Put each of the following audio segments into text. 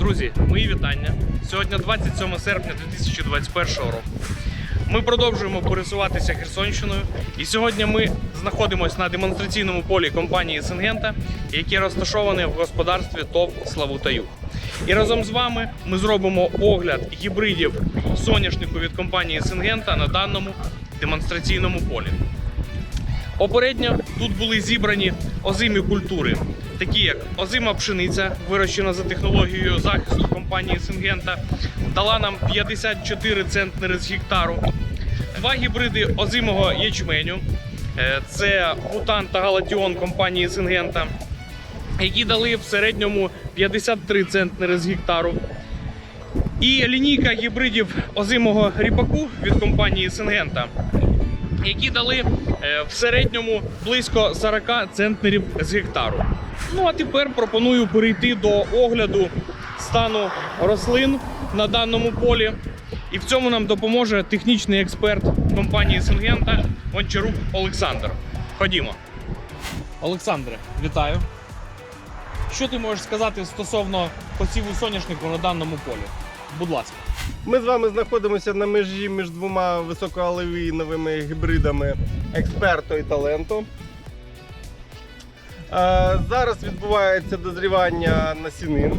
Друзі, мої вітання. Сьогодні 27 серпня 2021 року. Ми продовжуємо пересуватися Херсонщиною, і сьогодні ми знаходимося на демонстраційному полі компанії Сингента, яке розташоване в господарстві ТОВ Славутаю. І разом з вами ми зробимо огляд гібридів соняшнику від компанії Сингента на даному демонстраційному полі. Попередньо тут були зібрані озимі культури, такі як озима пшениця, вирощена за технологією захисту компанії Сингента, дала нам 54 центнери з гектару. Два гібриди озимого ячменю. Е, Це Бутан та Галатіон компанії Сингента, які дали в середньому 53 центнери з гектару. І лінійка гібридів озимого ріпаку від компанії Сингента, які дали е, в середньому близько 40 центнерів з гектару. Ну а тепер пропоную перейти до огляду стану рослин на даному полі. І в цьому нам допоможе технічний експерт компанії Сингента Гончарук Олександр. Ходімо. Олександре, вітаю. Що ти можеш сказати стосовно посіву соняшнику на даному полі? Будь ласка. Ми з вами знаходимося на межі між двома високоалевіновими гібридами експерто і таленто. Е, Зараз відбувається дозрівання насінин.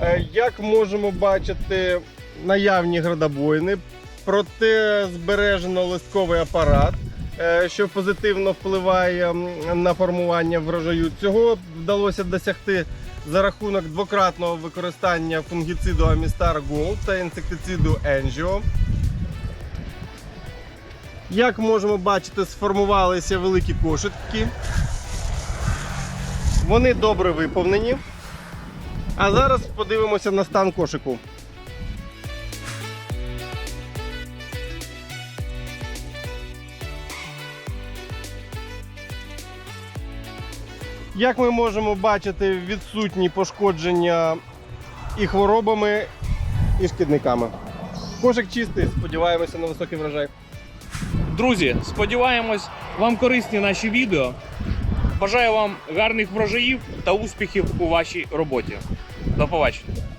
Е, Як можемо бачити, наявні градобойни, проте збережено листковий апарат, е, що позитивно впливає на формування врожаю. Цього вдалося досягти за рахунок двократного використання фунгіциду Амістар Gold та інсектициду Енжіо. Як можемо бачити, сформувалися великі кошики. Вони добре виповнені. А зараз подивимося на стан кошику. Як ми можемо бачити, відсутні пошкодження і хворобами, і шкідниками. Кошик чистий, сподіваємося на високий врожай. Друзі, сподіваємось, вам корисні наші відео. Бажаю вам гарних врожаїв та успіхів у вашій роботі. До побачення.